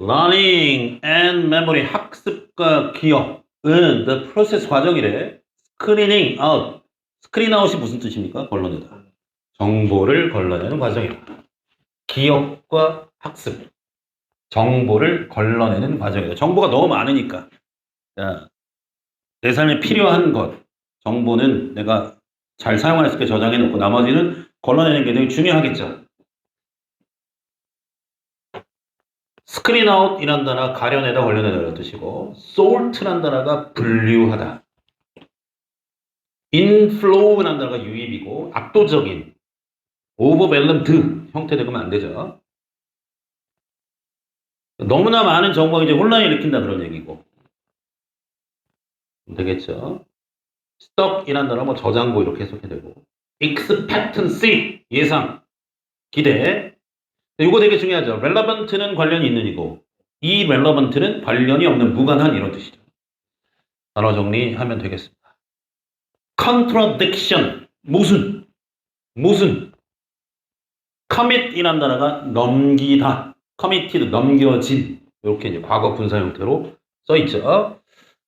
learning and memory 학습과 기억은 the process 과정이래. screening out. screen out이 무슨 뜻입니까? 걸러내다. 정보를 걸러내는 과정이다. 기억과 학습. 정보를 걸러내는 과정이다. 정보가 너무 많으니까. 자, 내 삶에 필요한 것, 정보는 내가 잘 사용할 수 있게 저장해 놓고 나머지는 걸러내는 게 되게 중요하겠죠. 스크린 아웃이란 단어가 가려내다 걸려내다라는 뜻이고 salt란 단어가 분류하다. inflow라는 단어가 유입이고 압도적인 overwhelmed 형태 되면 안 되죠. 너무나 많은 정보가 이제 혼란을 일으킨다 그런 얘기고 되겠죠. stock이란 단어 뭐 저장고 이렇게 해석해 되고 expectancy 예상 기대 이거 되게 중요하죠. relevant는 관련이 있는 이고 이 relevant는 관련이 없는 무관한 이런 뜻이죠. 단어 정리하면 되겠습니다. contradiction 무슨 무슨 commit이란 단어가 넘기다 committed 넘겨진 이렇게 이제 과거 분사 형태로 써 있죠.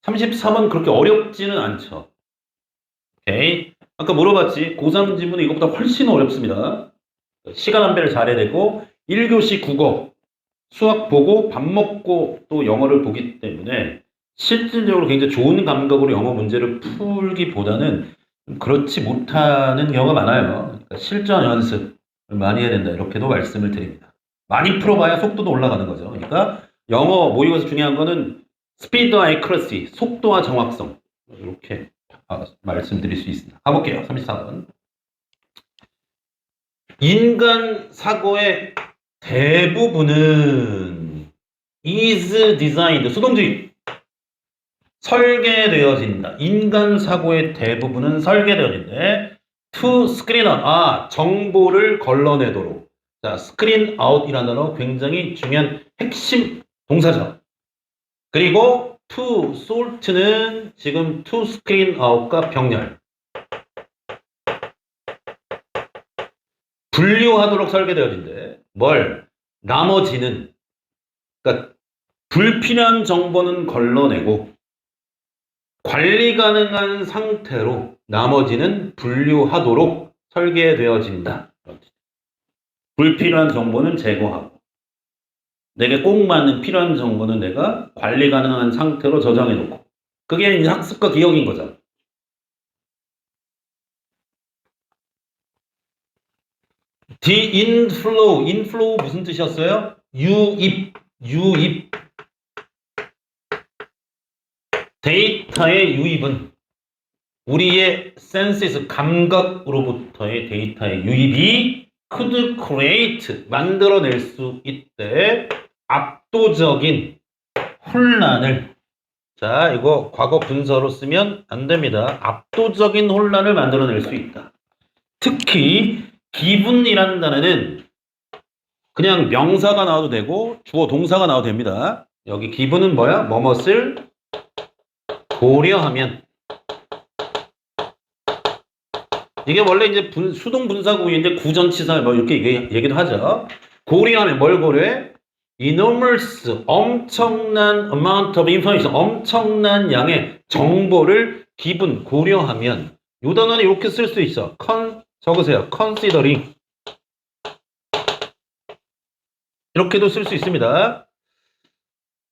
33은 그렇게 어렵지는 않죠. 오케이. 아까 물어봤지. 고3 지문은 이것보다 훨씬 어렵습니다. 시간 안배를 잘해야 되고 1교시 국어, 수학 보고 밥 먹고 또 영어를 보기 때문에 실질적으로 굉장히 좋은 감각으로 영어 문제를 풀기보다는 그렇지 못하는 경우가 많아요. 그러니까 실전 연습을 많이 해야 된다. 이렇게도 말씀을 드립니다. 많이 풀어봐야 속도도 올라가는 거죠. 그러니까 영어 모의고사 중요한 거는 스피드와 에크러시, 속도와 정확성 이렇게 아, 말씀드릴 수 있습니다. 가볼게요. 34번. 인간 사고의 대부분은 is designed 수동주의 설계되어진다. 인간 사고의 대부분은 설계되어진대. to screen out 아 정보를 걸러내도록 자 screen out이라는 단어 굉장히 중요한 핵심 동사죠. 그리고 to sort는 지금 to screen out과 병렬. 분류하도록 설계되어진대. 뭘? 나머지는 그러니까 불필요한 정보는 걸러내고 관리 가능한 상태로 나머지는 분류하도록 설계되어진다. 불필요한 정보는 제거하고 내게 꼭 맞는 필요한 정보는 내가 관리 가능한 상태로 저장해 놓고 그게 학습과 기억인 거죠. The inflow, inflow 무슨 뜻이었어요? 유입, 유입. 데이터의 유입은 우리의 senses, 감각으로부터의 데이터의 유입이 could create, 만들어낼 수 있대. 압도적인 혼란을 자 이거 과거 분서로 쓰면 안 됩니다. 압도적인 혼란을 만들어낼 수 있다. 특히 기분이라는 단어는 그냥 명사가 나와도 되고 주어 동사가 나와도 됩니다. 여기 기분은 뭐야? 뭐뭇을 고려하면 이게 원래 이제 분- 수동 분사구인데 구전치사 뭐 이렇게 얘기, 얘기도 하죠. 고려하면 뭘 고려해? enormous 엄청난 amount of information 엄청난 양의 정보를 기분 고려하면 이 단어는 이렇게 쓸 수 있어. 적으세요. considering 이렇게도 쓸 수 있습니다.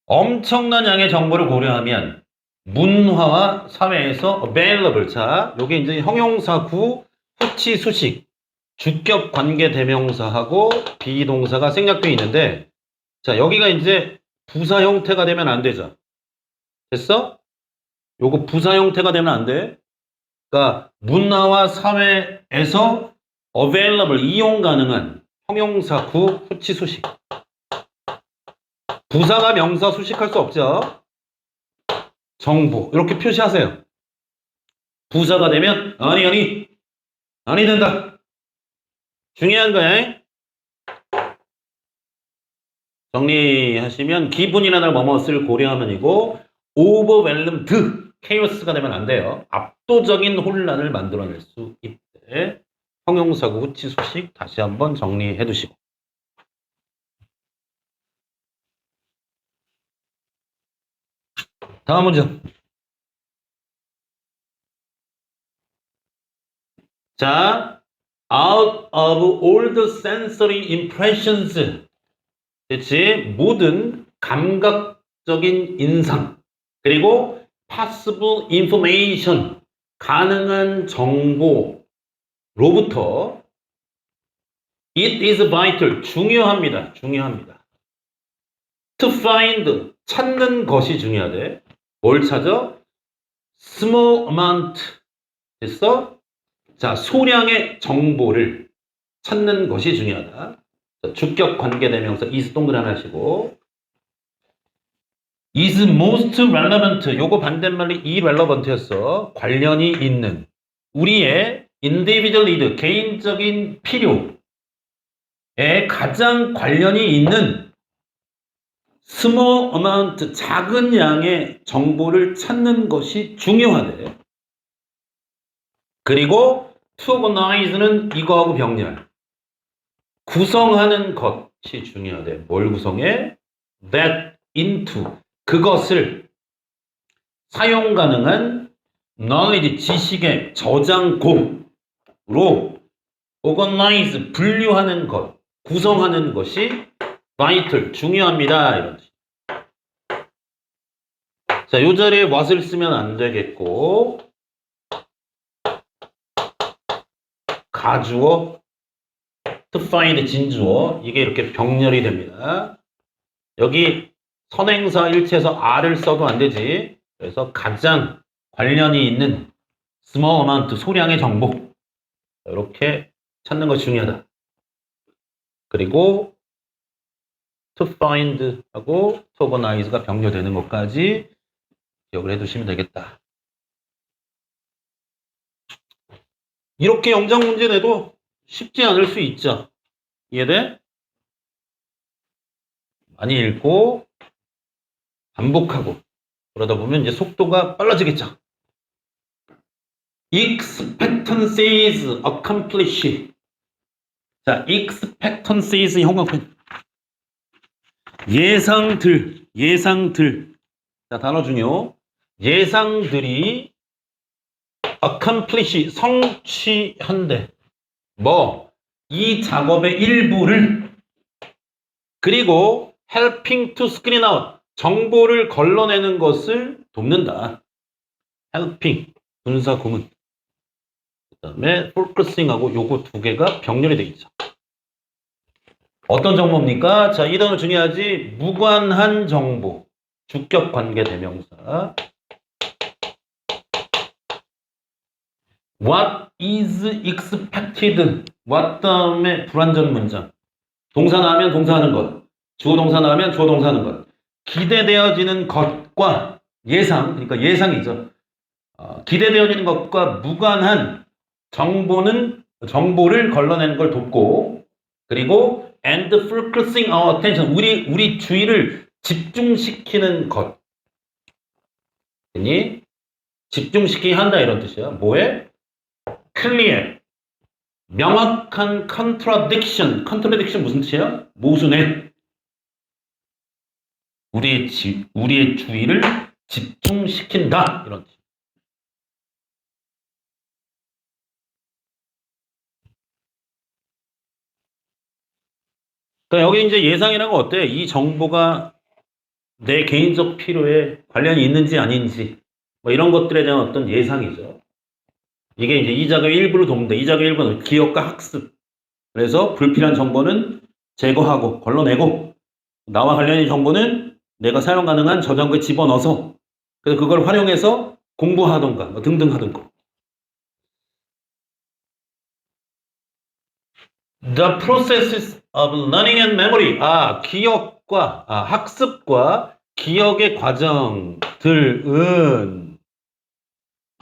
엄청난 양의 정보를 고려하면 문화와 사회에서 available 자 요게 이제 형용사구 후치 수식 주격 관계 대명사하고 비동사가 생략되어 있는데 자, 여기가 이제 부사 형태가 되면 안 되죠. 됐어? 요거 부사 형태가 되면 안 돼. 그러니까 문화와 사회에서 available 이용 가능한 형용사 구 후치 수식. 부사가 명사 수식할 수 없죠. 정보 이렇게 표시하세요. 부사가 되면 아니 아니 아니 된다. 중요한 거야. 정리하시면 기분이나 날 뭐뭇을 고려하면이고 chaos가 되면 안 돼요. 압도적인 혼란을 만들어낼 수 있대. 형용사구 후치 수식 다시 한번 정리해 두시고 다음 문제. 자, out of all the sensory impressions. 그치? 모든 감각적인 인상. 그리고 possible information. 가능한 정보로부터 it is vital. 중요합니다. 중요합니다. to find. 찾는 것이 중요하대. 뭘 찾아? small amount. 됐어? 자, 소량의 정보를 찾는 것이 중요하다. 자, 주격 관계 대명사 is 동그라미 하시고 is most relevant 요거 반대말이 irrelevant였어. 관련이 있는 우리의 individual need 개인적인 필요에 가장 관련이 있는 small amount 작은 양의 정보를 찾는 것이 중요하대. 그리고 to organize는 이거하고 병렬. 구성하는 것이 중요하대. 뭘 구성해? that into 그것을 사용 가능한 knowledge 지식의 저장고로 organize 분류하는 것, 구성하는 것이 vital 중요합니다. 이런 뜻. 자, 요 자리에 what을 쓰면 안 되겠고 가주어, to find 진주어 이게 이렇게 병렬이 됩니다. 여기 선행사 일체에서 R을 써도 안 되지. 그래서 가장 관련이 있는 small amount 소량의 정보 이렇게 찾는 것이 중요하다. 그리고 to find 하고 to organize가 병렬되는 것까지 기억을 해두시면 되겠다. 이렇게 영장 문제 내도 쉽지 않을 수 있죠. 이해돼? 많이 읽고 반복하고 그러다 보면 이제 속도가 빨라지겠죠. expectancies accomplish. 자, expectancies 형광펜. 예상들, 예상들. 자, 단어 중요. 예상들이 accomplish 성취한대. 뭐? 이 작업의 일부를 그리고 helping to screen out 정보를 걸러내는 것을 돕는다. helping 분사 구문. 그 다음에 focusing하고 요거 두 개가 병렬이 되어 있죠. 어떤 정보입니까? 자, 이 단어 중요하지. 무관한 정보. 주격 관계 대명사. What is expected? What 다음에 불완전 문장. 동사 나오면 동사하는 것. 주어 동사 나오면 주어 동사하는 것. 기대되어지는 것과 예상, 그러니까 예상이죠. 어, 기대되어지는 것과 무관한 정보는 정보를 걸러내는 걸 돕고 그리고 and focusing our attention 우리 우리 주의를 집중시키는 것. 니 집중시키게 한다 이런 뜻이야. 뭐에? clear 명확한 contradiction contradiction 무슨 뜻이야? 모순해 우리의 지, 우리의 주의를 집중시킨다 이런 뜻. 그러니까 여기 이제 예상이라는 건 어때? 이 정보가 내 개인적 필요에 관련이 있는지 아닌지 뭐 이런 것들에 대한 어떤 예상이죠. 이게 이제 이 작업의 일부를 돕는다. 이 작업의 일부는 기억과 학습. 그래서 불필요한 정보는 제거하고 걸러내고 나와 관련된 정보는 내가 사용 가능한 저장고에 집어넣어서 그래서 그걸 활용해서 공부하던가 뭐 등등 하던가. The process of learning and memory. 아, 기억과 아, 학습과 기억의 과정들은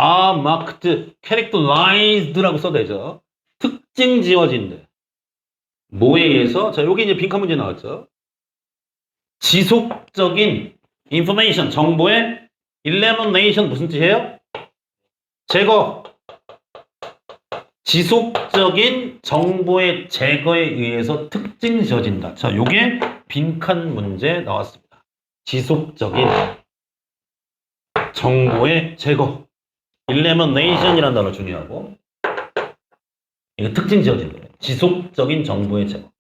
are marked, characterized라고 써되죠. 특징 지어진대. 뭐에 의해서? 자, 여기 이제 빈칸 문제 나왔죠. 지속적인 information, 정보의 elimination 무슨 뜻이에요? 제거. 지속적인 정보의 제거에 의해서 특징 지어진다. 자, 요게 빈칸 문제 나왔습니다. 지속적인 정보의 제거. elimination이라는 단어 중요하고 이거 특징 지어진 거예요. 지속적인 정보의 제거.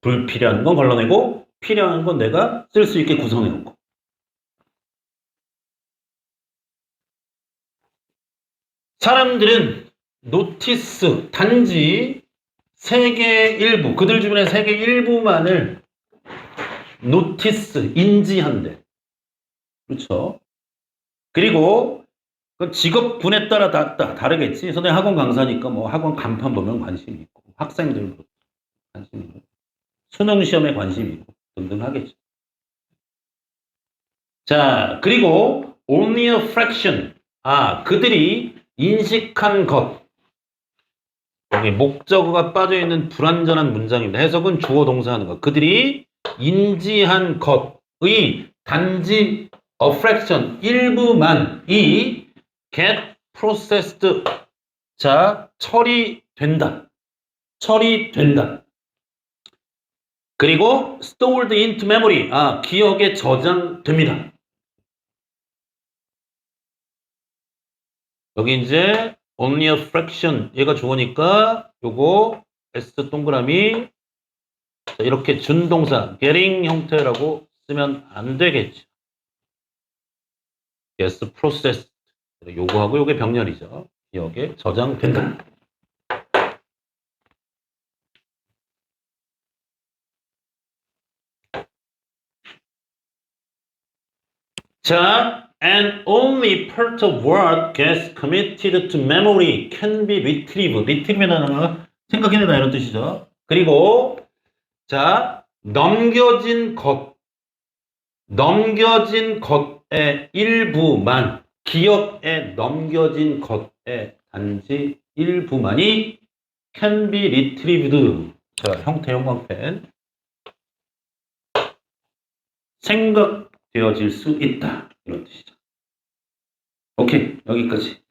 불필요한 건 걸러내고 필요한 건 내가 쓸 수 있게 구성해 놓고. 사람들은 노티스 단지 세계 일부 그들 주변의 세계 일부만을 노티스 인지한대. 그렇죠? 그리고 그 직업군에 따라 다, 다 다르겠지. 선생 학원 강사니까 뭐 학원 간판 보면 관심이 있고 학생들도 관심이 있고 수능 시험에 관심이 있고 등등 하겠지. 자, 그리고 only a fraction. 아, 그들이 인식한 것. 여기 목적어가 빠져 있는 불완전한 문장입니다. 해석은 주어 동사하는 것. 그들이 인지한 것의 단지 a fraction 일부만이 get processed 자 처리된다. 처리된다. 그리고 stored into memory 아 기억에 저장됩니다. 여기 이제 only a fraction 얘가 주어니까 요거 s 동그라미 자, 이렇게 준동사 getting 형태라고 쓰면 안 되겠죠. yes process 요거하고 요게 병렬이죠. 기억에 저장된다. 자, and only part of what gets committed to memory can be retrieved. retrieve라는 거 생각해내다 이런 뜻이죠. 그리고 자, 넘겨진 것, 넘겨진 것의 일부만, 기억에 넘겨진 것의 단지 일부만이 can be retrieved. 자, 형태 형광펜. 생각 되어질 수 있다. 이런 뜻이죠. 오케이, 여기까지.